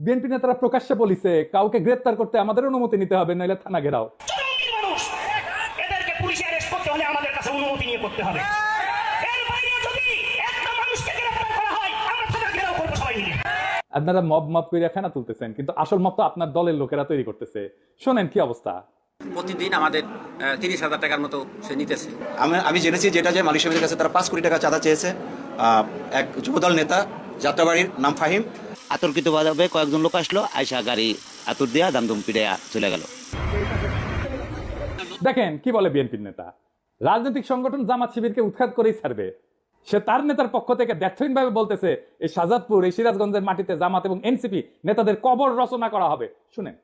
BNP নেতারা প্রকাশ্যে বলিছে কাউকে গ্রেপ্তার করতে আমাদের অনুমতি নিতে হবে নইলে থানা ঘেরাও। চরমপন্থী মানুষ এদেরকে পুলিশে অ্যারেস্ট করতে হলে আমাদের কাছে অনুমতি নিয়ে করতে হবে। এর বাইরে যদি একটা মানুষকে গ্রেফতার করা হয় আমরা থানা ঘেরাও করব সবাই মিলে। আপনারা মব মব করে ফেনা তুলতেছেন কিন্তু আসল মব তো আপনার দলের লোকেরা তৈরি করতেছে। শোনেন কি অবস্থা? প্রতিদিন আমাদের তিরিশ হাজার টাকার মতো সে নিতেছে। আমি আমি জেনেছি যেটা যে মালিক সমিতির কাছে তারা পাঁচ কোটি টাকা চাঁদা চেয়েছে। আহ, এক যুবদল নেতা যাত্রাবাড়ির নাম ফাহিম আতর্কিতভাবে কয়েকজন লোক আসলো আয়সা গাড়ি আতুর দিয়া দামদম পিড়াইয়া চলে গেল। দেখেন কি বলে বিএনপির নেতা? রাজনৈতিক সংগঠন জামাত শিবিরকে উৎখাত করেই ছাড়বে। সে তার নেতার পক্ষ থেকে ভাবে বলতেছে এই শাহজাদপুর এই সিরাজগঞ্জের মাটিতে জামাত এবং এনসিপি নেতাদের কবর রচনা করা হবে। শুনেন।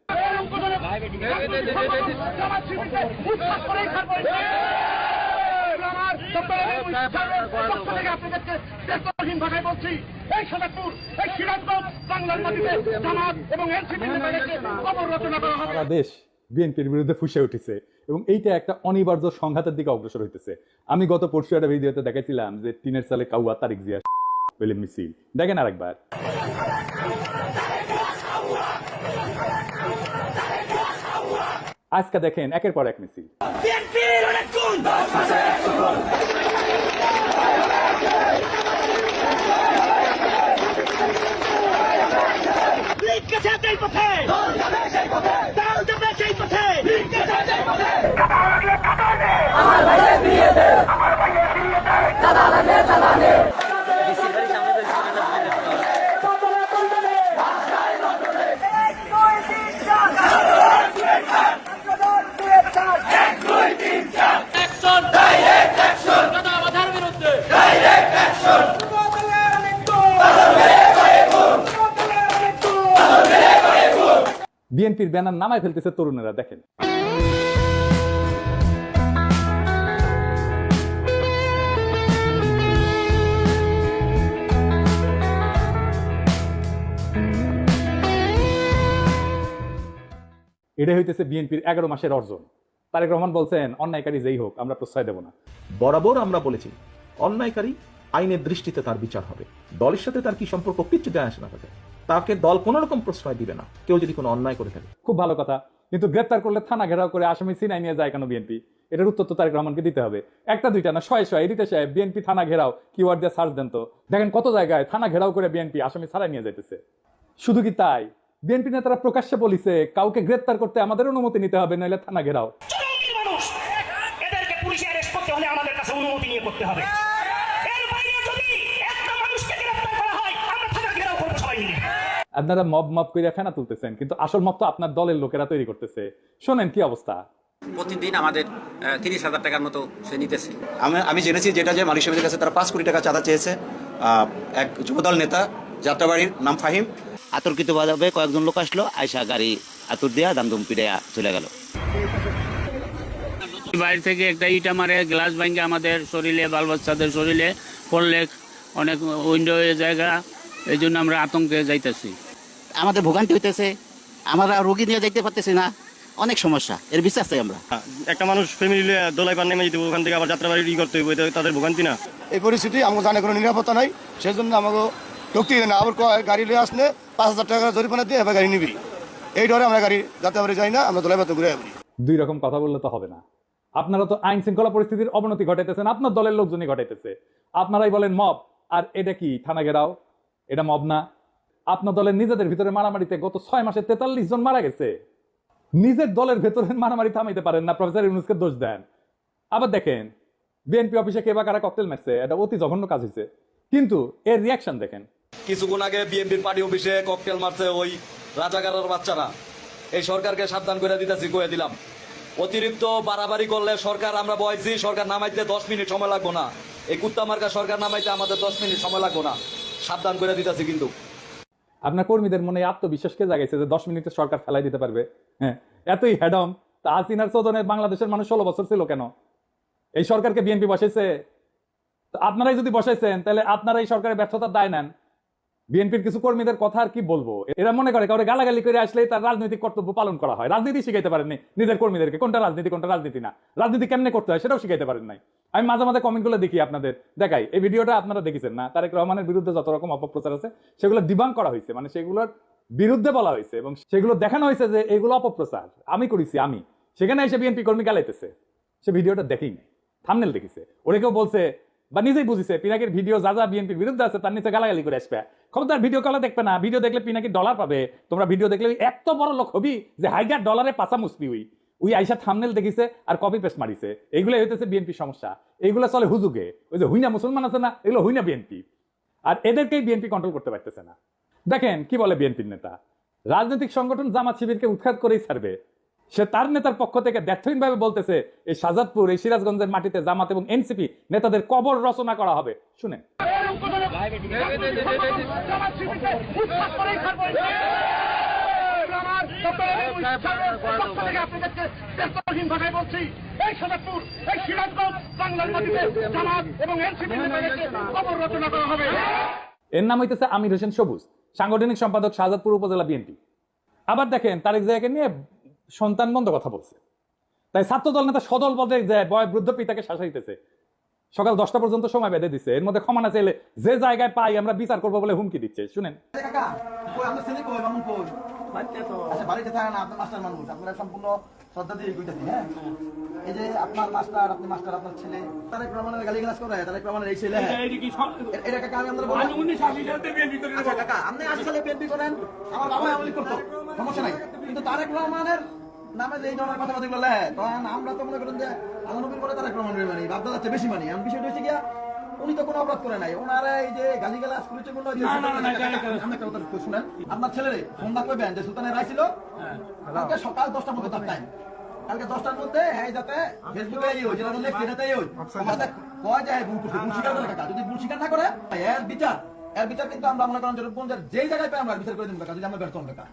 সারা দেশ বিএনপির বিরুদ্ধে ফুসে উঠেছে এবং এইটা একটা অনিবার্য সংঘাতের দিকে অগ্রসর হইতেছে। আমি গত পরশু একটা ভিডিওতে দেখাইছিলাম যে টিনের সালে কাউয়া তারিক জিয়া বলে মিছিল। দেখেন আরেকবার। আজকে দেখেন একের পর এক মিছিল বিএনপির অনেক গুণ লীগ গেছে সেই পথে দল যাবে সেই পথে দল যাবে সেই পথে লীগ গেছে সেই পথে বিএনপির ব্যানার নামায় ফেলতেছে তরুণেরা, দেখেন। এটা হইতেছে বিএনপির এগারো মাসের অর্জন। তারেক রহমান বলছেন, অন্যায়কারী যেই হোক, আমরা প্রশ্রয় দেব না। বরাবর আমরা বলেছি, অন্যায়কারী আইনের দৃষ্টিতে তার বিচার হবে। দলের সাথে তার কি সম্পর্ক কিচ্ছু যায় আসে না তাকে তাকে দল কোনো রকম প্রশ্রয় দিবে না। কেউ যদি কোনো অন্যায় করে থাকে। খুব ভালো কথা। কিন্তু গ্রেপ্তার করলে থানা ঘেরাও করে আসামি সিনাই নিয়ে যায় কেন বিএনপি? এটার উত্তর তো তারেক রহমানকে দিতে হবে। একটা দুইটা না শয়ে শয়ে এডিটে সাহেব বিএনপি থানা ঘেরাও কিওয়ার্ড দিয়ে সার্চ দেন তো। দেখেন কত জায়গায় থানা ঘেরাও করে বিএনপি আসামি ছাড়াই নিয়ে যাইতেছে। শুধু কি তাই? বিএনপি নেতারা প্রকাশ্যে বলিছে কাউকে গ্রেপ্তার করতে আমাদের অনুমতি নিতে হবে নইলে থানা ঘেরাও। এদেরকে পুলিশে অ্যারেস্ট করতে হলে আমাদের কাছে অনুমতি নিয়ে করতে হবে। আপনারা মব মব করে ফেনা তুলতেছেন কিন্তু আসল মব তো আপনার দলের লোকেরা তৈরি করতেছে। শোনেন কি অবস্থা? প্রতিদিন আমাদের তিরিশ হাজার টাকার মতো সে নিতেছে। আমি আমি জেনেছি যেটা যে মালিক সমিতির কাছে তারা পাঁচ কোটি টাকা চাঁদা চেয়েছে। আহ, এক যুবদল নেতা যাত্রাবাড়ির নাম ফাহিম। আতর্কিতভাবে কয়েকজন লোক আসলো আয়সা গাড়ি আতুর দিয়া দামদম পিড়াইয়া চলে গেল। বাইরে থেকে একটা ইটা মারে গ্লাস ভাঙ্গে আমাদের শরীরে বাল বাচ্চাদের শরীরে পড়লে অনেক উইন্ডো জায়গা এই জন্য আমরা আতঙ্কে যাইতেছি। আমাদের ভোগান্তি হইতেছে আমরা রোগী নিয়ে যাইতে পারতেছি না অনেক সমস্যা এর বিশ্বাস চাই আমরা। একটা মানুষ ফ্যামিলি দোলাই পার নেমে যেতে হবে, ওখান থেকে আবার যাত্রাবাড়ি ই করতে হবে তাদের ভোগান্তি না। এই পরিস্থিতি আমাকে জানে কোনো নিরাপত্তা নাই সেই জন্য আমাকে ঢুকতে দেয় না। আবার গাড়ি লিয়ে আসলে পাঁচ হাজার টাকা জরিমানা দিয়ে এবার গাড়ি নিবি। এই ডরে আমরা গাড়ি যাতে আমরা যাই না আমরা দোলাই পাতে ঘুরে আসবি দুই রকম কথা বললে তো হবে না। আপনারা তো আইন শৃঙ্খলা পরিস্থিতির অবনতি ঘটাইতেছেন আপনার দলের লোকজনই ঘটাইতেছে। আপনারাই বলেন মব আর এটা কি থানা ঘেরাও? এটা মব না। আপনার দলের নিজেদের ভিতরে মারামারিতে গত ছয় মাসে তেতাল্লিশ জন মারা গেছে। নিজের দলের ভেতরে মারামারি থামাইতে পারেন না, প্রফেসর ইউনুসকে দোষ দেন। আবার দেখেন, বিএনপি অফিসে কে বা কারা ককটেল মারছে, এটা অতি জঘন্য কাজ হয়েছে কিন্তু এর রিয়াকশন দেখেন। কিছুক্ষণ আগে বিএনপির পার্টি অফিসে ককটেল মারছে ওই রাজাকারের বাচ্চারা। এই সরকারকে সাবধান করে দিতেছি, কয়ে দিলাম। অতিরিক্ত বাড়াবাড়ি করলে সরকার, আমরা বয়সি সরকার নামাইতে দশ মিনিট সময় লাগবো না। এই কুত্তা মার্কা সরকার নামাইতে আমাদের দশ মিনিট সময় লাগবো না। সাবধান করে দিতেছে কিন্তু। আপনার কর্মীদের মনে আত্মবিশ্বাসকে জাগাইছে যে দশ মিনিটে সরকার ফেলাই দিতে পারবে? হ্যাঁ এতই হ্যাডম তা আসিনার চোদনে বাংলাদেশের মানুষ ষোলো বছর ছিল কেন? এই সরকারকে বিএনপি বসাইছে? আপনারাই যদি বসাইছেন, তাহলে আপনারা এই সরকারের ব্যর্থতার দায় নেন। বিএনপির কিছু কর্মীদের কথা আর কি বলব? এরা মনে করে কাউরে গালাগালি করে আসলেই তার রাজনৈতিক কর্তব্য পালন করা হয়। রাজনীতি শিখাইতে পারেননি নিজের কর্মীদেরকে। কোনটা রাজনীতি কোনটা রাজনীতি না। রাজনীতি কেমনে করতে হয় সেটাও শিখাইতে পারেন নাই। আমি মাঝে মাঝে কমেন্টগুলো দেখি আপনাদের। দেখাই, এই ভিডিওটা আপনারা দেখেছেন না? তারেক রহমানের বিরুদ্ধে যত রকম অপপ্রচার আছে, সেগুলো ডিবাং করা হয়েছে। মানে সেগুলোর বিরুদ্ধে বলা হয়েছে এবং সেগুলো দেখানো হয়েছে যে এগুলো অপপ্রচার। আমি করেছি, আমি। সেখানে এসে বিএনপি কর্মী গালাইতেছে। সে ভিডিওটা দেখেই নেই। থামনেল দেখেছে। ওরে কেউ বলছে বা নিজেই বুঝিছে, পিনাকির ভিডিও যা যা বিএনপির বিরুদ্ধে আছে তার নিচে গালাগালি করে আসবে। খবরদার ভিডিও কলে দেখবে না? ভিডিও দেখলে পিনাকি ডলার পাবে। তোমরা ভিডিও দেখলে এত বড় লোক হবি যে হাইগার ডলারে পাচা মুসবি উই ওই আইসা থামনেল দেখিছে আর কপি পেস্ট মারিছে। এইগুলো হইতেছে বিএনপি সমস্যা। এইগুলো চলে হুজুগে। ওই যে হুইনা মুসলমান আছে না, এগুলো হুইনা বিএনপি আর এদেরকেই বিএনপি কন্ট্রোল করতে পারতেছে না। দেখেন, কি বলে বিএনপির নেতা? রাজনৈতিক সংগঠন জামাত শিবিরকে উৎখাত করেই ছাড়বে। সে তার নেতার পক্ষ থেকে ব্যর্থহীনভাবে বলতেছে, এই শাজাদপুর এই সিরাজগঞ্জের মাটিতে জামাত এবং এনসিপি নেতাদের কবর রচনা করা হবে। শুনেন। এর নাম হইতেছে আমির হোসেন সবুজ, সাংগঠনিক সম্পাদক শাহজাদপুর উপজেলা বিএনপি। আবার দেখেন তারেক জায়গাকে নিয়ে সন্তান বন্ধ কথা বলছে। তাই ছাত্রদল নেতা সদল পদে যায় বয় বৃদ্ধ পিতাকে শাসাইতেছে সকাল দশটা পর্যন্ত সময় বেঁধে দিচ্ছে এর মধ্যে ক্ষমা না চাইলে যে জায়গায় পাই আমরা বিচার করব বলে হুমকি দিচ্ছে। শুনেন। বাড়িতে থাকে না আপনার মাস্টার মানুষ। আপনারা সম্পূর্ণ শ্রদ্ধা দিয়ে কইতেছি হ্যাঁ? এই যে আপনার মাস্টার আপনি মাস্টার আপনার ছেলে তারেক রহমানের গালি গালাজ করে তারেক রহমানের এই ছেলে এটা কাকা আমি আপনার আচ্ছা কাকা আপনি আশি সালে করেন আমার বাবা আমলি করতো সমস্যা নাই। কিন্তু তারেক রহমানের নামে যে এই ধরনের কথা কথা বলে তখন আমরা তো মনে করেন যে আল্লাহ নবীর পরে তারেক রহমানের মানি বাপ চেয়ে বেশি মানি। আমি বিষয়টা হচ্ছে গিয়া উনি তো কোনো অপরাধ করে নাই। ওনারা এই যে গালি গালাজ করেছে কথা শুনেন আপনার ছেলেরে যে সুলতানের রায় ছিল? কালকে সকাল দশটার মধ্যে তার টাইম কালকে দশটার মধ্যে হ্যাঁ যাতে ফেসবুকে এই হই যেটা বললে সেটাতেই হই। কয় যায় ভুল করছে ভুল স্বীকার করে কাকা যদি ভুল স্বীকার না করে এর বিচার এর বিচার কিন্তু আমরা মনে করেন যেরকম যেই জায়গায় পাই আমরা বিচার করে দিন কাকা যদি আমরা ব্যর্থ হন কাকা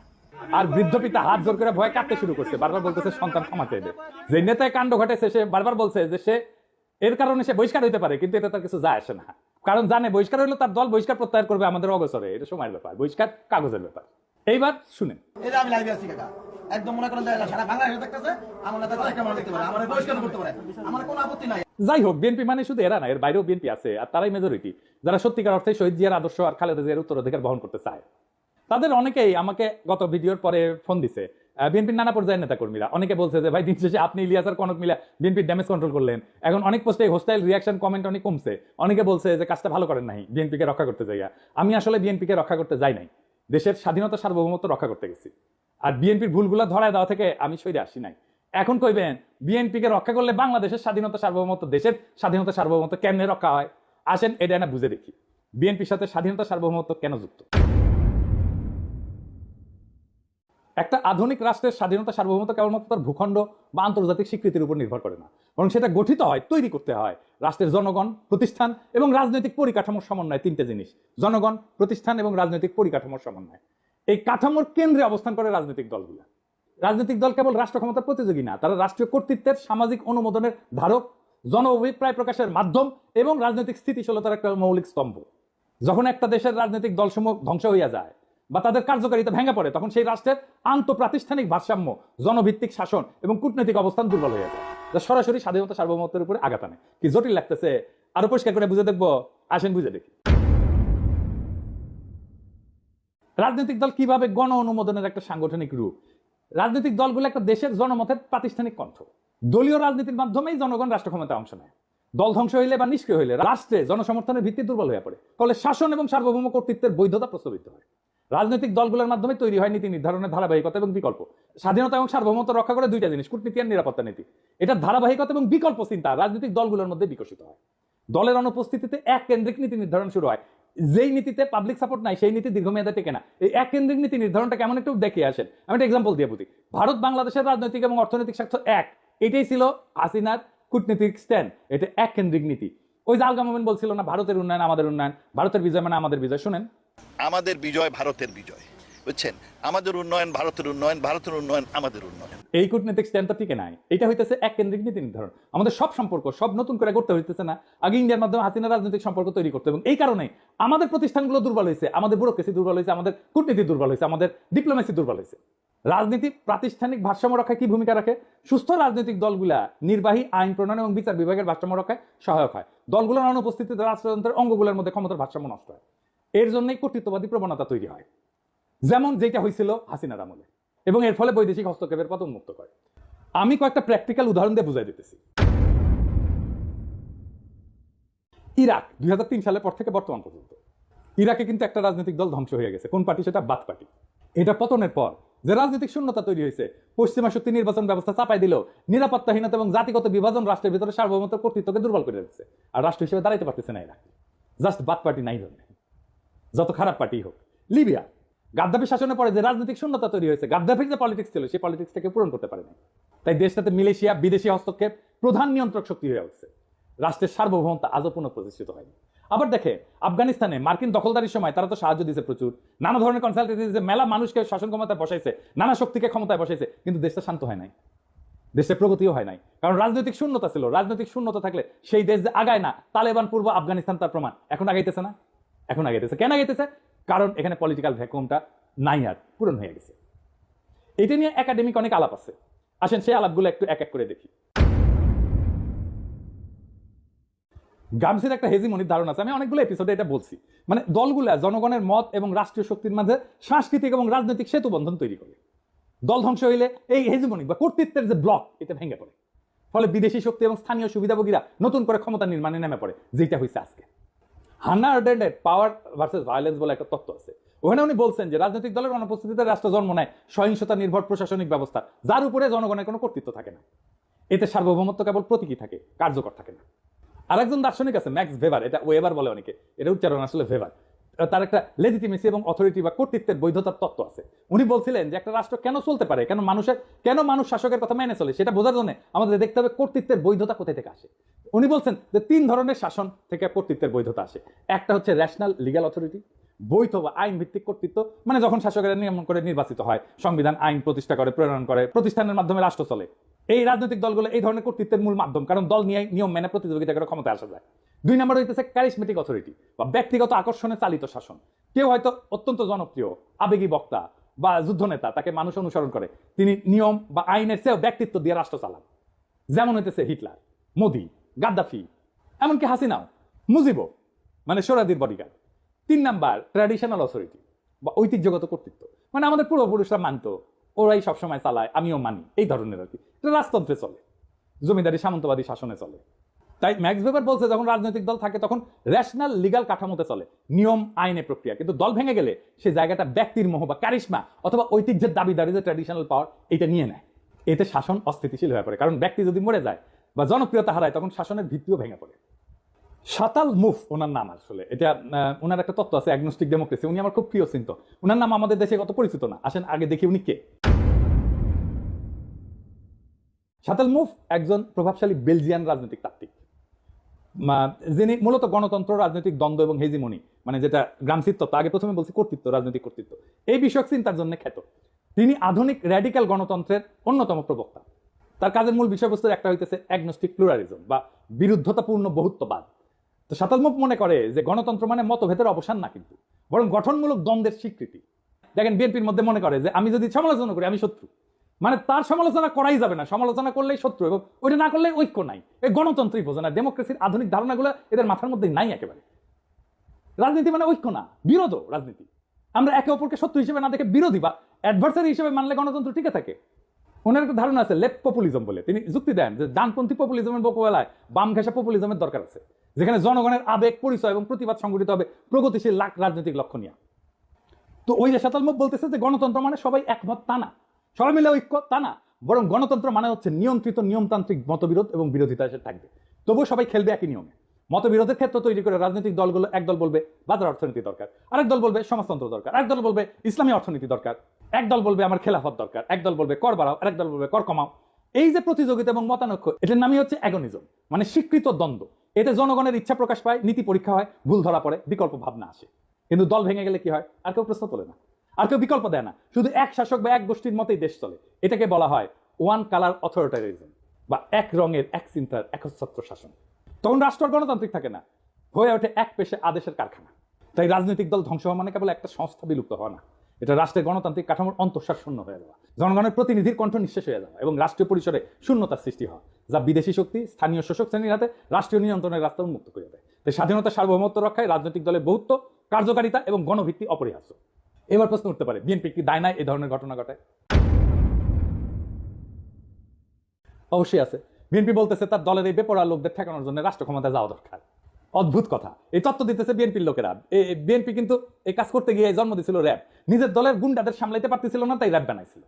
আর বৃদ্ধ পিতা হাত জোর করে ভয় কাঁদতে শুরু করছে। বারবার বলতেছে সন্তান ক্ষমা চাইবে। যে নেতায় কাণ্ড ঘটেছে সে বারবার বলছে যে সে এর কারণে সে বহিষ্কার হইতে পারে কিন্তু এটা তার কিছু যায় আসে না। কারণ জানে বহিষ্কার হইলে তার দল বহিষ্কার প্রত্যাহার করবে আমাদের অগসরে এটা সময়ের ব্যাপার বহিষ্কার কাগজের ব্যাপার। এইবার শুনেন। এটা আমি লাইভে আছি কাকা। একদম মনে করেন সারা বাংলাদেশে দেখতেছে আমার নেতা তারেক রহমান দেখতে পারে আমার বহিষ্কার করতে পারে। আমার কোনো আপত্তি নাই। যাই হোক বিএনপি মানে শুধু এরা না এর বাইরেও বিএনপি আছে আর তারাই মেজরিটি যারা সত্যিকার অর্থে শহীদ জিয়ার আদর্শ আর খালেদা জিয়ার উত্তরাধিকার বহন করতে চায়। তাদের অনেকেই আমাকে গত ভিডিওর পরে ফোন দিছে। বিএনপির নানা পর্যায়ের নেতা কর্মীরা অনেকে বলছে যে, ভাই, দিন শেষে আপনি ইলিয়াস আর কনক মিলা বিএনপির ড্যামেজ কন্ট্রোল করলেন। এখন অনেক পোস্টে হোস্টাইল রিয়াকশন কমেন্ট অনেক কমছে। অনেকে বলছে যে, কাজটা ভালো করেন নাই বিএনপিকে রক্ষা করতে যাইয়া। আমি আসলে বিএনপিকে রক্ষা করতে যাই নাই। দেশের স্বাধীনতা সার্বভৌমত্ব রক্ষা করতে গেছি। আর বিএনপির ভুলগুলো ধরায় দেওয়া থেকে আমি সইরে আসি নাই। এখন কইবেন বিএনপিকে রক্ষা করলে বাংলাদেশের স্বাধীনতা সার্বভৌমত্ব, দেশের স্বাধীনতা সার্বভৌমত্ব কেমনে রক্ষা হয়? আসেন এটা না বুঝে দেখি। বিএনপির সাথে স্বাধীনতা সার্বভৌমত্ব কেন যুক্ত? একটা আধুনিক রাষ্ট্রের স্বাধীনতা সার্বভৌমত্ব কেবলমাত্র তার ভূখণ্ড বা আন্তর্জাতিক স্বীকৃতির উপর নির্ভর করে না। বরং সেটা গঠিত হয়, তৈরি করতে হয়। রাষ্ট্রের জনগণ, প্রতিষ্ঠান এবং রাজনৈতিক পরিকাঠামোর সমন্বয় তিনটে জিনিস। জনগণ, প্রতিষ্ঠান এবং রাজনৈতিক পরিকাঠামোর সমন্বয়। এই কাঠামোর কেন্দ্রে অবস্থান করে রাজনৈতিক দলগুলো। রাজনৈতিক দল কেবল রাষ্ট্র ক্ষমতার প্রতিযোগী না, তারা রাষ্ট্রীয় কর্তৃত্বের সামাজিক অনুমোদনের ধারক জন অভিপ্রায় প্রকাশের মাধ্যম এবং রাজনৈতিক স্থিতিশীলতার একটা মৌলিক স্তম্ভ। যখন একটা দেশের রাজনৈতিক দলসমূহ ধ্বংস হইয়া যায় বা তাদের কার্যকারিতা ভেঙে পড়ে, তখন সেই রাষ্ট্রের আন্তঃপ্রাতিষ্ঠানিক ভারসাম্য, জনভিত্তিক শাসন এবং কূটনৈতিক অবস্থান দুর্বল হয়ে যায়, যা সরাসরি স্বাধীনতা সার্বভৌমত্বের উপরে আঘাত আনে। কি জটিল লাগতেছে? আরও পরিষ্কার করে বুঝে দেখব। আসেন বুঝে দেখি। রাজনৈতিক দল কীভাবে গণ অনুমোদনের একটা সাংগঠনিক রূপ? রাজনৈতিক দলগুলো একটা দেশের জনমতের প্রাতিষ্ঠানিক কণ্ঠ। দলীয় রাজনীতির মাধ্যমেই জনগণ রাষ্ট্র ক্ষমতায় অংশ নেয়। দল ধ্বংস হইলে বা নিষ্ক্রিয় হইলে রাষ্ট্রে জনসমর্থনের ভিত্তি দুর্বল হয়ে পড়ে, ফলে শাসন এবং সার্বভৌম কর্তৃত্বের বৈধতা প্রস্তাবিত হয়। রাজনৈতিক দলগুলোর মাধ্যমে তৈরি হয় নীতি নির্ধারণের ধারাবাহিকতা এবং বিকল্প। স্বাধীনতা এবং সার্বভৌমত্ব রক্ষা করে দুইটা জিনিস, কূটনীতি আর নিরাপত্তা নীতি। এটা ধারাবাহিকতা এবং বিকল্প চিন্তা রাজনৈতিক দলগুলোর মধ্যে বিকশিত হয়। দলের অনুপস্থিতিতে এক কেন্দ্রিক নীতি নির্ধারণ শুরু হয়। যেই নীতিতে পাবলিক সাপোর্ট নাই, সেই নীতি দীর্ঘমেয়াদে টেকে না। এই এক কেন্দ্রিক নীতি নির্ধারণটা কেমন একটু দেখে আসেন। আমি একটা এক্সাম্পল দিয়ে বুঝি। ভারত, বাংলাদেশের রাজনৈতিক এবং অর্থনৈতিক স্বার্থ এক। এটাই ছিল হাসিনার কূটনীতিক স্ট্যান্ড এটা এক কেন্দ্রিক নীতি। ওই যে আলগা বলছিল না, ভারতের উন্নয়ন আমাদের উন্নয়ন, ভারতের বিজয় মানে আমাদের বিজয়। শুনেন। আমাদের বিজয় ভারতের বিজয়, বুঝছেন? আমাদের উন্নয়ন ভারতের উন্নয়ন ভারতের উন্নয়ন আমাদের উন্নয়ন। এই কূটনৈতিক স্ট্যান্ডটা টিকে নাই। এটা হইতেছে এক কেন্দ্রিক নীতি নির্ধারণ। আমাদের সব সম্পর্ক সব নতুন করে করতে হইতেছে না। আগে ইন্ডিয়ার মাধ্যমে হাসিনা রাজনৈতিক সম্পর্ক তৈরি করতে এবং এই কারণে আমাদের প্রতিষ্ঠানগুলো দুর্বল হয়েছে আমাদের ব্যুরোক্রেসি দুর্বল হয়েছে আমাদের কূটনীতি দুর্বল হয়েছে আমাদের ডিপ্লোমেসি দুর্বল হয়েছে রাজনীতি প্রাতিষ্ঠানিক ভারসাম্য রক্ষায় কি ভূমিকা রাখে? সুস্থ রাজনৈতিক দলগুলা নির্বাহী আইন প্রণয়ন এবং বিচার বিভাগের ভারসাম্য রক্ষায় সহায়ক হয়। দলগুলোর অনুপস্থিতিতে রাষ্ট্রযন্ত্রের অঙ্গগুলোর মধ্যে ক্ষমতার ভারসাম্য নষ্ট হয়। এর জন্যই কর্তৃত্ববাদী প্রবণতা তৈরি হয়। যেমন যেটা হয়েছিল হাসিনার আমলে। এবং এর ফলে বৈদেশিক হস্তক্ষেপের পথ উন্মুক্ত করে। আমি কয়েকটা প্র্যাকটিক্যাল উদাহরণ দিয়ে বুঝাই দিতেছি। ইরাক, দুই সালের পর থেকে বর্তমান পর্যন্ত। ইরাকে কিন্তু একটা রাজনৈতিক দল ধ্বংস হয়ে গেছে। কোন পার্টি? সেটা বাদ পার্টি। এটা পতনের পর যে রাজনৈতিক শূন্যতা তৈরি হয়েছে, পশ্চিমা শক্তি নির্বাচন ব্যবস্থা চাপাই দিল, নিরাপত্তাহীনতা এবং জাতিগত বিভাজন রাষ্ট্রের ভিতরে সার্বভৌমত্ব কর্তৃত্বকে দুর্বল করে দিচ্ছে। আর রাষ্ট্র হিসেবে দাঁড়াইতে পারতেছে না ইরাক। জাস্ট বাদ পার্টি নাই ধরনের। যত খারাপ পার্টি হোক। লিবিয়া, গাদ্দাফি শাসনের পরে যে রাজনৈতিক শূন্যতা তৈরি হয়েছে, গাদ্দাফির যে পলিটিক্স ছিল, সেই পলিটিক্স থেকে পূরণ করতে পারেনি। তাই দেশটাতে মিলেশিয়া, বিদেশি হস্তক্ষেপ প্রধান নিয়ন্ত্রক শক্তি হয়ে উঠছে। রাষ্ট্রের সার্বভৌমত্ব আজও পুনঃপ্রতিষ্ঠিত হয়নি। আবার দেখে, আফগানিস্তানে মার্কিন দখলদারির সময় তারা তো সাহায্য দিয়েছে প্রচুর। নানা ধরনের কনসালটেন্সি দিয়েছে মেলা মানুষকে শাসন ক্ষমতায় বসাইছে, নানা শক্তিকে ক্ষমতায় বসাইছে, কিন্তু দেশটা শান্ত হয় নাই। দেশে প্রগতিও হয় নাই। কারণ রাজনৈতিক শূন্যতা ছিল। রাজনৈতিক শূন্যতা থাকলে সেই দেশ যে আগায় না, তালেবান, পূর্ব আফগানিস্তান তার প্রমাণ। এখন আগাইতেছে না? এখন আগাইতেছে কেন আগাইতেছে কারণ এখানে পলিটিক্যাল ভ্যাকুমটা নাই আর, পূরণ হয়ে গেছে। এটা নিয়ে একাডেমিক অনেক আলাপ আছে। আসেন সেই আলাপগুলো একটু এক এক করে দেখি। গামসির একটা হেজিমনির ধারণা আছে। আমি অনেকগুলো এপিসোডে এটা বলছি। মানে দলগুলা জনগণের মত এবং রাষ্ট্রীয় শক্তির মাঝে সাংস্কৃতিক এবং রাজনৈতিক সেতু বন্ধন তৈরি করে। দল ধ্বংস হইলে এই হেজিমনিক বা কর্তৃত্বের যে ব্লক, এটা ভেঙে পড়ে। ফলে বিদেশি শক্তি এবং স্থানীয় সুবিধাভোগীরা নতুন করে ক্ষমতা নির্মাণে নেমে পড়ে যেটা হয়েছে আজকে। হান্না আর্ডেন্ডের পাওয়ার ভার্সেস ভায়োলেন্স বলে একটা তত্ত্ব আছে। ওখানে উনি বলছেন যে রাজনৈতিক দলের অনুপস্থিতিতে রাষ্ট্র জন্ম নেয়, সহিংসতা নির্ভর প্রশাসনিক ব্যবস্থা। যার উপরে জনগণের কোনো কর্তৃত্ব থাকে না। এতে সার্বভৌমত্ব কেবল প্রতীকী থাকে, কার্যকর থাকে না। আরেকজন দার্শনিক আছে, ম্যাক্স ভেবার এটা ওয়েবার বলে অনেকে। এটা উচ্চারণ আসলে ভেবার তার একটা লেজিটিমেসি এবং অথরিটি বা কর্তৃত্বের বৈধতার তত্ত্ব আছে। উনি বলছিলেন যে একটা রাষ্ট্র কেন চলতে পারে, কেন মানুষের, কেন মানুষ শাসকের কথা মেনে চলে, সেটা বোঝার জন্য আমাদের দেখতে হবে কর্তৃত্বের বৈধতা কোথায় থেকে আসে। উনি বলছেন যে তিন ধরনের শাসন থেকে কর্তৃত্বের বৈধতা আসে। একটা হচ্ছে ন্যাশনাল লিগ্যাল অথরিটি বৈধ বা আইন ভিত্তিক কর্তৃত্ব মানে যখন শাসকেরা নিয়ম করে নির্বাচিত হয়, সংবিধান, আইন প্রতিষ্ঠা করে প্রেরণ করে, প্রতিষ্ঠানের মাধ্যমে রাষ্ট্র চলে। এই রাজনৈতিক দলগুলো এই ধরনের কর্তৃত্বের মূল মাধ্যম, কারণ দল নিয়ে নিয়ম মেনে প্রতিযোগিতা করে ক্ষমতায় আসা যায়। দুই নম্বর হইতেছে ক্যারিসমেটিক অথরিটি বা ব্যক্তিগত আকর্ষণে চালিত শাসন। কেউ হয়তো অত্যন্ত জনপ্রিয়, আবেগী বক্তা বা যুদ্ধ নেতা, তাকে মানুষ অনুসরণ করে। তিনি নিয়ম বা আইনের চেয়েও ব্যক্তিত্ব দিয়ে রাষ্ট্র চালান। যেমন হইতেছে হিটলার, মোদি। গাদ্দাফি, এমনকি হাসিনাও। মুজিবও মানে সোরাদির বডিগার্ড তিন নাম্বার ট্র্যাডিশনাল অথরিটি বা ঐতিহ্যগত কর্তৃত্ব। মানে আমাদের পূর্বপুরুষরা মানতো, ওরাই সবসময় চালায়, আমিও মানি, এই ধরনের আর কি এটা রাজতন্ত্রে চলে। জমিদারি সামন্তবাদী শাসনে চলে। তাই ম্যাক্স ভেবার বলছে, যখন রাজনৈতিক দল থাকে, তখন রেশনাল লিগাল কাঠামোতে চলে। নিয়ম, আইনে প্রক্রিয়া। কিন্তু দল ভেঙে গেলে সেই জায়গাটা ব্যক্তির মোহ বা ক্যারিশমা অথবা ঐতিহ্যের দাবিদারি যে ট্র্যাডিশনাল পাওয়ার এটা নিয়ে নেয়। এতে শাসন অস্থিতিশীল হয়ে পড়ে। কারণ ব্যক্তি যদি মরে যায় বা জনপ্রিয়তা হারায়, তখন শাসনের ভিত্তিও ভেঙে পড়ে। সাতাল মুফ, ওনার নাম আসলে। এটা ওনার একটা তত্ত্ব আছে অ্যাগনোস্টিক ডেমোক্রেসি উনি আমার খুব প্রিয় চিন্ত। ওনার নাম আমাদের দেশে কত পরিচিত না। আসেন, আগে দেখি উনি কে। সাতাল মুফ একজন প্রভাবশালী বেলজিয়ান রাজনৈতিক তাত্ত্বিক। যিনি মূলত গণতন্ত্র, রাজনৈতিক দ্বন্দ্ব এবং হেজিমনি মানে যেটা গ্রামসির তত্ত্ব আগে প্রথমে বলছি কর্তৃত্ব, রাজনৈতিক কর্তৃত্ব। এই বিষয়ক চিন্তার জন্য খ্যাত। তিনি আধুনিক র্যাডিক্যাল গণতন্ত্রের অন্যতম প্রবক্তা। তার কাজের মূল বিষয়বস্তুর একটা হইতেছে অ্যাগনোস্টিক প্লুরালিজম বা বিরুদ্ধতাপূর্ণ বহুত্ববাদ। তো সাতালমুখ মনে করে যে গণতন্ত্র মানে মতভেদের অবসান না কিন্তু, বরং গঠনমূলক দ্বন্দ্বের স্বীকৃতি। দেখেন বিএনপির মধ্যে মনে করে যে আমি যদি সমালোচনা করি, আমি শত্রু। মানে তার সমালোচনা করাই যাবে না, সমালোচনা করলেই শত্রু এবং ওইটা না করলে ঐক্য নাই। এই গণতন্ত্রই বোঝে না ডেমোক্রেসির আধুনিক ধারণাগুলো এদের মাথার মধ্যে নাই একেবারে। রাজনীতি মানে ঐক্য না বিরোধ রাজনীতি। আমরা একে অপরকে শত্রু হিসেবে না দেখে বিরোধী বা অ্যাডভার্সারি হিসেবে মানলে গণতন্ত্র টিকে থাকে। ওনার একটা ধারণা আছে লেফট পপুলিজম বলে। তিনি যুক্তি দেন যে ডানপন্থী পপুলিজমের মোকাবেলায় বাম ঘেঁষা পপুলিজমের দরকার আছে, যেখানে জনগণের আবেগ, পরিচয় এবং প্রতিবাদ সংগঠিত হবে প্রগতিশীল লাখ রাজনৈতিক লক্ষ্য নিয়ে। তো ওই যে সাতালমুখ বলতেছে যে গণতন্ত্র মানে সবাই একমত তা না। সবাই মিলে ঐক্য তা না, বরং গণতন্ত্র মানে হচ্ছে নিয়ন্ত্রিত নিয়মতান্ত্রিক মতবিরোধ এবং বিরোধিতা এসে থাকবে। তবুও সবাই খেলবে একই নিয়মে। মতবিরোধের ক্ষেত্র তৈরি করে রাজনৈতিক দলগুলো এক দল বলবে বাজার অর্থনীতি দরকার, আরেক দল বলবে সমাজতন্ত্র দরকার এক দল বলবে ইসলামী অর্থনীতি দরকার, এক দল বলবে আমার খেলাফত দরকার, এক দল বলবে কর বাড়াও, আরেক দল বলবে কর কমাও। এই যে প্রতিযোগিতা এবং মতানক্য, এটার নামই হচ্ছে অ্যাগনিজম মানে স্বীকৃত দ্বন্দ্ব। এতে জনগণের ইচ্ছা প্রকাশ পায়, নীতি পরীক্ষা হয়, ভুল ধরা পড়ে, বিকল্প ভাবনা আসে। কিন্তু দল ভেঙে গেলে কি হয়? আর কেউ প্রশ্ন তোলে না। আর কেউ বিকল্প দেয় না। শুধু এক শাসক বা এক গোষ্ঠীর মতেই দেশ চলে। এটাকে বলা হয় ওয়ান কালার অথরিটারিজম বা এক রঙের, এক চিন্তার একচ্ছত্র শাসন। তখন রাষ্ট্র গণতান্ত্রিক থাকে না। হয়ে ওঠে এক পেশে আদেশের কারখানা। তাই রাজনৈতিক দল ধ্বংস হওয়া মানে কেবল একটা সংস্থা বিলুপ্ত হওয়া না। এটা রাষ্ট্রের গণতান্ত্রিক কাঠামোর অন্তঃসার শূন্য হয়ে যাওয়া। জনগণের প্রতিনিধির কণ্ঠ নিঃশেষ হয়ে যাওয়া এবং রাষ্ট্রীয় পরিসরে শূন্যতার সৃষ্টি হওয়া, যা বিদেশি শক্তি, স্থানীয় শোষক শ্রেণির হাতে রাষ্ট্রীয় নিয়ন্ত্রণের রাস্তা উন্মুক্ত করে দেয়। তাই স্বাধীনতা সার্বভৌমত্ব রক্ষায় রাজনৈতিক দলের বহুত্ব, কার্যকারিতা এবং গণভিত্তি অপরিহার্য। এবার প্রশ্ন উঠতে পারে, বিএনপি কি দায় নাই এই ধরনের ঘটনা ঘটায়? অবশ্যই আছে। বিএনপি বলতেছে তার দলের এই বেপরা লোকদের ঠেকানোর জন্য রাষ্ট্র ক্ষমতায় যাওয়া দরকার। অদ্ভুত কথা। এই তত্ত্ব দিতেছে বিএনপির লোকেরা। বিএনপি কিন্তু এই কাজ করতে গিয়ে জন্ম দিছিল র্যাব নিজের দলের গুন্ডাদের সামলাইতে পারতেছিল না, তাই র্যাব বানাইছিল।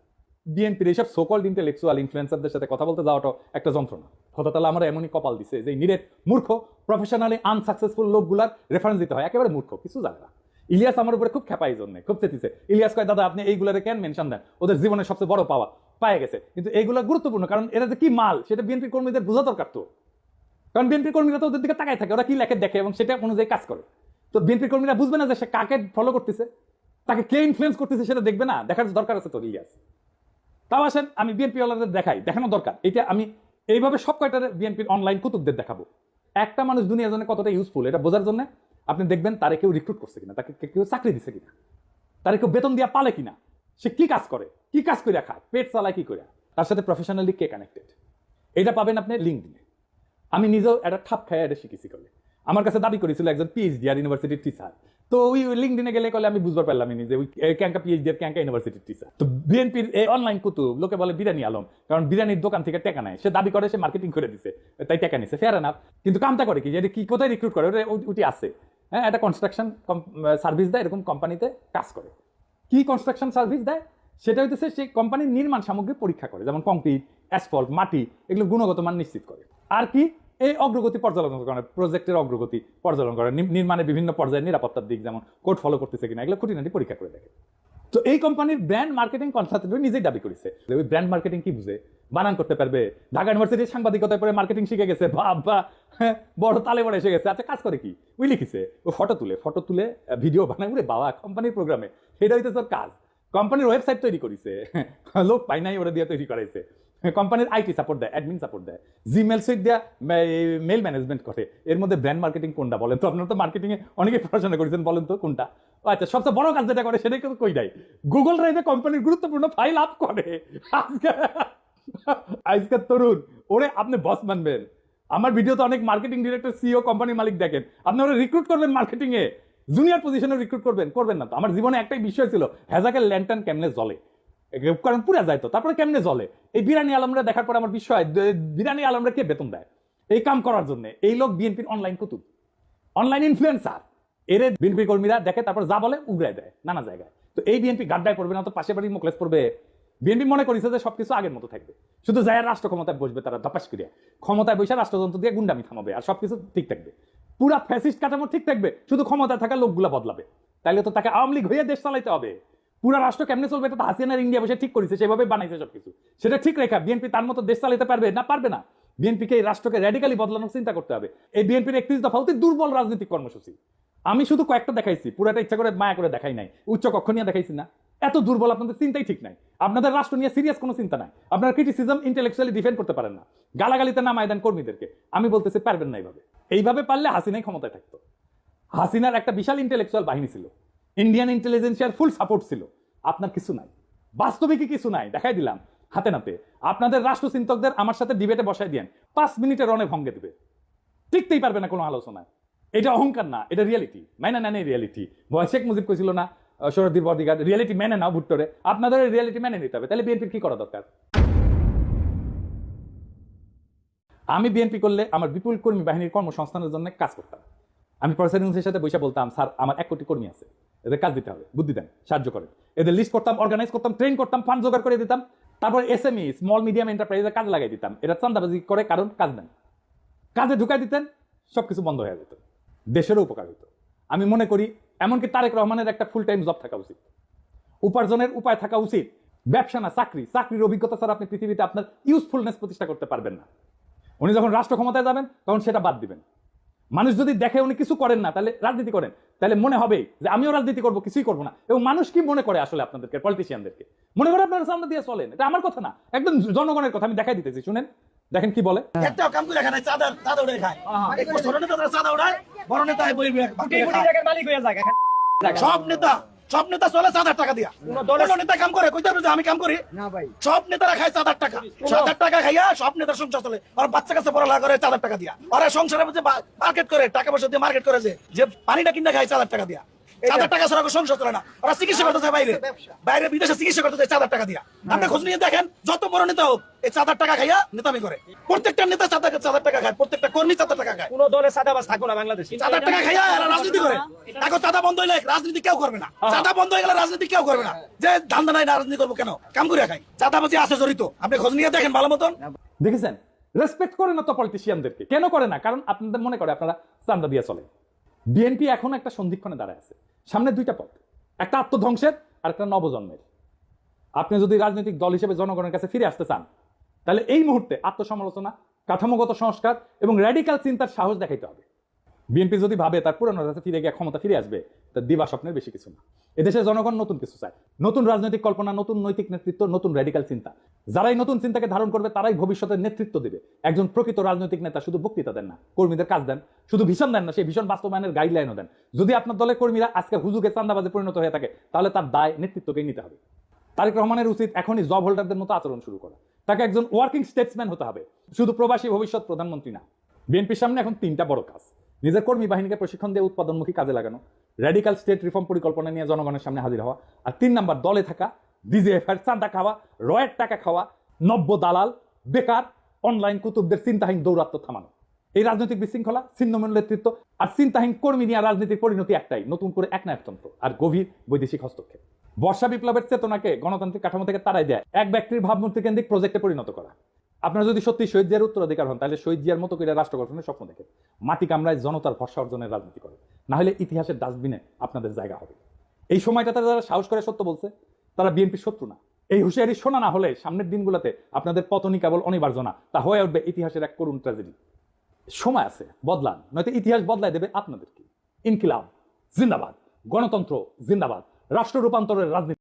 বিএনপির এইসব সোকল্ড ইন্টেলেকচুয়াল ইনফ্লুয়েন্সারদের সাথে কথা বলতে যাওয়াটা একটা যন্ত্রণা। খোদাতালা আমরা এমনই কপাল দিছে যে নিরেট মূর্খ প্রফেশনালি আনসাকসেসফুল লোকগুলার রেফারেন্স দিতে হয়। একেবারে মূর্খ, কিছু জানে না। ইলিয়াস আমার উপরে খুব খেপাই জন্য খুব চেতিছে ইলিয়াস কয়, দাদা, আপনি এইগুলারে কেন মেনশন দেন? ওদের জীবনের সবচেয়ে বড় পাওয়া পায়ে গেছে। কিন্তু এইগুলো গুরুত্বপূর্ণ, কারণ এরা যে কি মাল, সেটা বিএনপি কর্মীদের বোঝা দরকার তো। কারণ বিএনপি কর্মীরা তো ওদের দিকে তাকায় থাকে, ওরা কি লেখে, দেখে এবং সেটা অনুযায়ী কাজ করে। তো বিএনপি কর্মীরা বুঝবে না যে সে কাকে ফলো করতেছে, তাকে কে ইনফ্লুয়েন্স করতেছে সেটা দেখবে না, দেখার দরকার আছে তো ইলিয়াস তাও আসেন, আমি বিএনপি ওয়ালাদের দেখাই, দেখানো দরকার। এটা আমি এইভাবে সব কয়টা বিএনপির অনলাইন কুতুবদের দেখাবো। একটা মানুষ দুনিয়ার জন্য কতটা ইউজফুল এটা বোঝার জন্য আপনি দেখবেন তারে কেউ রিক্রুট করছে কিনা, তাকে কেউ চাকরি দিছে কিনা, তারে কেউ বেতন দিয়া পালে কিনা। সে কি কাজ করে? কি কাজ করে খায়? পেট চালায় কি করে? তার সাথে প্রফেশনালি কে কানেক্টেড এটা পাবেন আপনি লিঙ্ক দিনে আমি নিজেও একটা ঠাপ খাই এটা শিখেছি করলে আমার কাছে দাবি করেছিল একজন পিএইচডি আর ইউনিভার্সিটির টিচার তো ওই লিঙ্ক দিনে গেলে কলে আমি বুঝতে পারলাম নিজে ওই ক্যাঙ্কা পিএইচডি আর ক্যাঙ্কা ইউনিভার্সিটির টিচার তো বিএনপির এই অনলাইন কুতুব, লোকে বলে বিরিয়ানি আলম। কারণ বিরিয়ানির দোকান থেকে টাকা নেয়। সে দাবি করে, সে মার্কেটিং করে দিছে। তাই টাকা নিছে। ফেয়ার না কিন্তু কামটা করে কি? যে কি, কোথায় রিক্রুট করে? ওটা ওটি আছে। হ্যাঁ একটা কনস্ট্রাকশন সার্ভিস দেয় এরকম কোম্পানিতে কাজ করে। কি কনস্ট্রাকশন সার্ভিস দেয়? সেটা হইতেছে সেই কোম্পানির নির্মাণ সামগ্রী পরীক্ষা করে, যেমন কংক্রিট অ্যাসফল্ট মাটি, এগুলো গুণগত মান নিশ্চিত করে। আর কি? এই অগ্রগতি পর্যালোচনা করে প্রজেক্টের অগ্রগতি পর্যালোচনা করে নির্মাণের বিভিন্ন পর্যায়ে নিরাপত্তার দিক, যেমন কোড ফলো করতেছে কিনা, এগুলো খুঁটিনাটি পরীক্ষা করে দেখে। তো এই কোম্পানির ব্র্যান্ড মার্কেটিং কনসালটেন্ট নিজেই দাবি করেছে যে ওই ব্র্যান্ড মার্কেটিং কি বুঝে? বানান করতে পারবে। ঢাকা ইউনিভার্সিটির সাংবাদিকতায় পরে মার্কেটিং শিখে গেছে। বাবা বা বড় তালে বড় এসে গেছে। আচ্ছা কাজ করে কি? ওই লিখিছে, ও ফটো তুলে ফটো তুলে ভিডিও বানায়। উড়ে বাবা কোম্পানির প্রোগ্রামে সেটা হইতেছে ওর কাজ। কোম্পানির ওয়েবসাইট তৈরি করেছে। লোক পাই নাই, ওরা দিয়ে তৈরি করাইছে। কোম্পানির আইটি সাপোর্ট দেয় অ্যাডমিন সাপোর্ট দেয়। জিমেল সুইট দেয়া মেল ম্যানেজমেন্ট করে। এর মধ্যে ব্র্যান্ড মার্কেটিং কোনটা বলেন তো? আপনারা তো মার্কেটিং এ অনেকে পড়াশোনা করেছেন, বলেন তো কোনটা? আচ্ছা সবচেয়ে বড় কাজ যেটা করে সেটাই কিন্তু কই নাই গুগল ড্রাইভে কোম্পানির গুরুত্বপূর্ণ ফাইল আপ করে। আজকে আজকের তরুণ, ওরে আপনি বস মানবেন। আমার ভিডিওতে অনেক মার্কেটিং ডিরেক্টর সিও কোম্পানির মালিক দেখেন। আপনি ওরা রিক্রুট করবেন মার্কেটিং এ। জুনিয়র পজিশনে রিক্রুট করবেন করবেন না তো। আমার জীবনে একটাই বিষয় ছিল হ্যাজাকের ল্যান্টান কেমনে জ্বলে? কারণ পুরা যায় তো তারপরে কেমনে জ্বলে? এই বিরানি আলমরা দেখার পর আমার বিষয় বিরানি আলমরা কে বেতন দেয়? এই কাম করার জন্য। এই লোক বিএনপির অনলাইন কুতুব। অনলাইন ইনফ্লুয়েন্সার এর বিএনপি কর্মীরা দেখে, তারপর যা বলে উগড়ায় দেয় নানা জায়গায়। তো এই বিএনপি গাড্ডায় পড়বে না, তো পাশে বাড়ি মুখলেস পড়বে। বিএনপি মনে করেছে যে সবকিছু আগের মতো থাকবে। শুধু যায় রাষ্ট্র ক্ষমতায় বসবে, তারা ধপাস করিয়া। ক্ষমতায় বসে রাষ্ট্রযন্ত্র দিয়ে গুন্ডামি থামাবে, আর সবকিছু ঠিক থাকবে। পুরা ফ্যাসিস্ট কাঠামো ঠিক থাকবে, শুধু ক্ষমতায় থাকা লোকগুলা বদলাবে। তাইলে তো তাকে আওয়ামী লীগ হয়ে দেশ চালাইতে হবে। পুরা রাষ্ট্র কেমনে চলবে এটা তো হাসিনার ইন্ডিয়া বসে ঠিক করেছে সেভাবে বানাইছে সবকিছু। সেটা ঠিক রেখা, বিএনপি তার মতো দেশ চালাতে পারবে না পারবে না। বিএনপিকে এই রাষ্ট্রকে র্যাডিক্যালি বদলানোর চিন্তা করতে হবে। এই বিএনপির একত্রিশ দফা অতি দুর্বল রাজনৈতিক কর্মসূচি। আমি শুধু কয়েকটা দেখাইছি, পুরাটা ইচ্ছা করে মায়া করে দেখাই নাই। উচ্চ কক্ষ নিয়ে দেখাইছি না। এত দুর্বল আপনাদের চিন্তাই ঠিক নাই। আপনাদের রাষ্ট্র নিয়ে সিরিয়াস কোনো চিন্তা নাই। আপনারা ক্রিটিসিজম ইন্টেলেকচুয়ালি ডিফেন্ড করতে পারেন না। গালাগালিতে নামায় দেন কর্মীদেরকে। আমি বলতেছি, পারবেন না এইভাবে। এইভাবে পারলে হাসিনাই ক্ষমতায় থাকতো। হাসিনার একটা বিশাল ইন্টেলেকচুয়াল বাহিনী ছিল। ইন্ডিয়ান ইন্টেলিজেন্সিয়ার ফুল সাপোর্ট ছিল। আপনার কিছু নাই। বাস্তবিকই কিছু নাই। দেখাই দিলাম। হাতে নাতে। আপনাদের রাষ্ট্রচিন্তকদের আমার সাথে ডিবেটে বসাই দিয়েন। পাঁচ মিনিটের রনে ভঙ্গে দিবে। টিকতেই পারবে না কোনো আলোচনায়। এটা অহংকার না, এটা রিয়েলিটি মাইনা নেন এই রিয়েলিটি শেখ মুজিব কইছিল না শরদীপ বদিগার রিয়েলিটি মেনে নাও ভুট্টোরে। আপনাদের রিয়েলিটি মেনে নিতে হবে। তাহলে বিএনপির কি করা দরকার? আমি বিএনপি করলে আমার বিপুল কর্মী বাহিনীর কর্মসংস্থানের জন্য কাজ করতাম। আমি প্রফেসর সাথে বসে বলতাম, স্যার, আমার এক কোটি কর্মী আছে। এদের কাজ দিতে হবে, বুদ্ধি দেন, সাহায্য করেন। এদের লিস্ট করতাম অর্গানাইজ করতাম ট্রেন করতাম ফান্ড জোগাড় করে দিতাম, তারপর এসএমই স্মল মিডিয়াম এন্টারপ্রাইজে কাজ লাগাই দিতাম। এটা চান্দাবাজি করে, কারণ কাজ দেন। কাজে ঢুকাই দিতেন, সবকিছু বন্ধ হয়ে যেত। দেশেরও উপকার হতো আমি মনে করি, এমনকি তারেক রহমানের একটা ফুল টাইম জব থাকা উচিত। উপার্জনের উপায় থাকা উচিত। ব্যবসা না, চাকরি। চাকরির অভিজ্ঞতা ছাড়া আপনি পৃথিবীতে আপনার ইউজফুলনেস প্রতিষ্ঠা করতে পারবেন না। উনি যখন রাষ্ট্র ক্ষমতায় যাবেন, তখন সেটা বাদ দিবেন। মানুষ যদি দেখে উনি কিছু করেন না তাহলে রাজনীতি করেন। তাহলে মনে হবে যে আমিও রাজনীতি করব কিছুই করব না। এবং মানুষ কি মনে করে আসলে আপনাদেরকে পলিটিশিয়ানদেরকে মনে করে আপনারা সামনে দিয়ে চলেন। এটা আমার কথা না একদম জনগণের কথা আমি দেখাই দিতেছি শুনেন। দেখেন কি বলে। একটা কাম করে খায় চাঁদা চাঁদা উড়ে খায়। ছোট নেতা চাঁদা উড়ায় বড় নেতা মালিক হয়ে যায় সব নেতা সব নেতা চলে চাঁদার টাকা দিয়া। কোনো নেতা কাম করে কইতে পারবে যে আমি কাম করি? না ভাই। সব নেতারা খায় হাজার টাকা। সাত টাকা খাইয়া সব নেতার সংসার চলে। আর বাচ্চা কাছে পড়ালেখা করে চার টাকা দিয়া। আর সংসারের মধ্যে মার্কেট করে টাকা পয়সা দিয়ে মার্কেট করে যে যে পানিটা কিনা খায় চার টাকা দিয়া। চাঁদার টাকা ছাড়া সংসার চলে না। ওরা চিকিৎসা করতে যায় বাইরে। বাইরে বিদেশে চিকিৎসা করতে চাঁদার টাকা দিয়া। আপনি খোঁজ নিয়ে দেখেন যত বড় নেতা হোক এই চাঁদার টাকা খাইয়া নেতামি করে। প্রত্যেকটা নেতা চাঁদা চাঁদার টাকা খায় প্রত্যেকটা কর্মী চাঁদার টাকা খায়। কোন দলে থাকো না বাংলাদেশে। চাঁদার টাকা খাইয়া এরা রাজনীতি করে। এখন চাঁদা বন্ধ হইলে রাজনীতি কেউ করবে না। চাঁদা বন্ধ হয়ে গেলে রাজনীতি কেউ করবে না। যে ধান্দা নাই রাজনীতি করব কেন? কাম করে খাই চাঁদাবাজি আছে জড়িত। আপনি খোঁজ নিয়ে দেখেন ভালো মতন। দেখেছেন? রেসপেক্ট করে না তো পলিটিশিয়ানদেরকে কেন করে না? কারণ আপনাদের মনে করে আপনারা চান্দা দিয়ে চলে বিএনপি এখন একটা সন্ধিক্ষণে দাঁড়ায় আছে। সামনে দুইটা পথ। একটা আত্মধ্বংসের আর একটা নবজন্মের। আপনি যদি রাজনৈতিক দল হিসেবে জনগণের কাছে ফিরে আসতে চান, তাহলে এই মুহূর্তে আত্মসমালোচনা, কাঠামোগত সংস্কার এবং র্যাডিক্যাল চিন্তার সাহস দেখাইতে হবে। বিএনপি যদি ভাবে তার পুরনো কাছে ফিরে গিয়ে ক্ষমতা ফিরে আসবে তার দিবা স্বপ্নের বেশি কিছু না। এদেশের জনগণ নতুন কিছু চায়। নতুন রাজনৈতিক কল্পনা, নতুন নৈতিক নেতৃত্ব, নতুন র্যাডিক্যাল চিন্তা। যারাই নতুন চিন্তাকে ধারণ করবে, তারাই ভবিষ্যতের নেতৃত্ব দেবে। একজন প্রকৃত রাজনৈতিক নেতা শুধু বক্তৃতা দেন না, কর্মীদের কাজ দেন, শুধু ভীষণ দেন না, সেই ভীষণ বাস্তবায়নের গাইডলাইনও দেন। যদি আপনার দলের কর্মীরা আজকে হুজুকে চান্দাবাজে পরিণত হয়ে থাকে, তাহলে তার দায় নেতৃত্বকেই নিতে হবে। তারেক রহমানের উচিত এখনই জব হোল্ডারদের মতো আচরণ শুরু করা। তাকে একজন ওয়ার্কিং স্টেটসম্যান হতে হবে। শুধু প্রবাসী ভবিষ্যৎ প্রধানমন্ত্রী না। বিএনপির সামনে এখন তিনটা বড় কাজ। নিজের কর্মী বাহিনীকে প্রশিক্ষণ দিয়ে উৎপাদনমুখী কাজে লাগানো র্যাডিক্যাল স্টেট রিফর্ম পরিকল্পনা নিয়ে জনগণের সামনে হাজির হওয়া, আর তিন নাম্বার, দলে থাকা ডিজিএফ এর চাঁদা খাওয়া, রয়ের টাকা খাওয়া, নব্য দালাল, বেকার অনলাইন কুতুবদের চিন্তাহীন দৌরাত্ম থামানো। এই রাজনৈতিক বিশৃঙ্খলা, ছিন্নমূল নেতৃত্ব আর চিন্তাহীন কর্মী নিয়ে রাজনীতির পরিণতি একটাই, নতুন করে এক একনায়কতন্ত্র আর গভীর বৈদেশিক হস্তক্ষেপ। বর্ষা বিপ্লবের চেতনাকে গণতান্ত্রিক কাঠামো থেকে তাড়াই দেয় এক ব্যক্তির ভাবমূর্তি কেন্দ্রিক প্রজেক্টে পরিণত করা। আপনারা যদি সত্যি শহীদ জিয়ার উত্তরাধিকার হন, তাহলে শহীদ জিয়ার মতো করে রাষ্ট্র গঠনের স্বপ্ন দেখেন। মাটি কামড়ায় জনতার ভরসা অর্জনের রাজনীতি করে না হলে ইতিহাসের ডাস্টবিনে আপনাদের জায়গা হবে। এই সময়টাতে যারা সাহস করে সত্য বলছে, তারা বিএনপির শত্রু না। এই হুঁশিয়ারি শোনা না হলে সামনের দিনগুলোতে আপনাদের পতনই কেবল অনিবার্য না। তা হয়ে উঠবে ইতিহাসের এক করুণ ট্র্যাজেডি সময় আছে, বদলান। নয়তো ইতিহাস বদলায় দেবে আপনাদেরকে ইনকিলাব, জিন্দাবাদ। গণতন্ত্র, জিন্দাবাদ। রাষ্ট্র রূপান্তরের রাজনীতি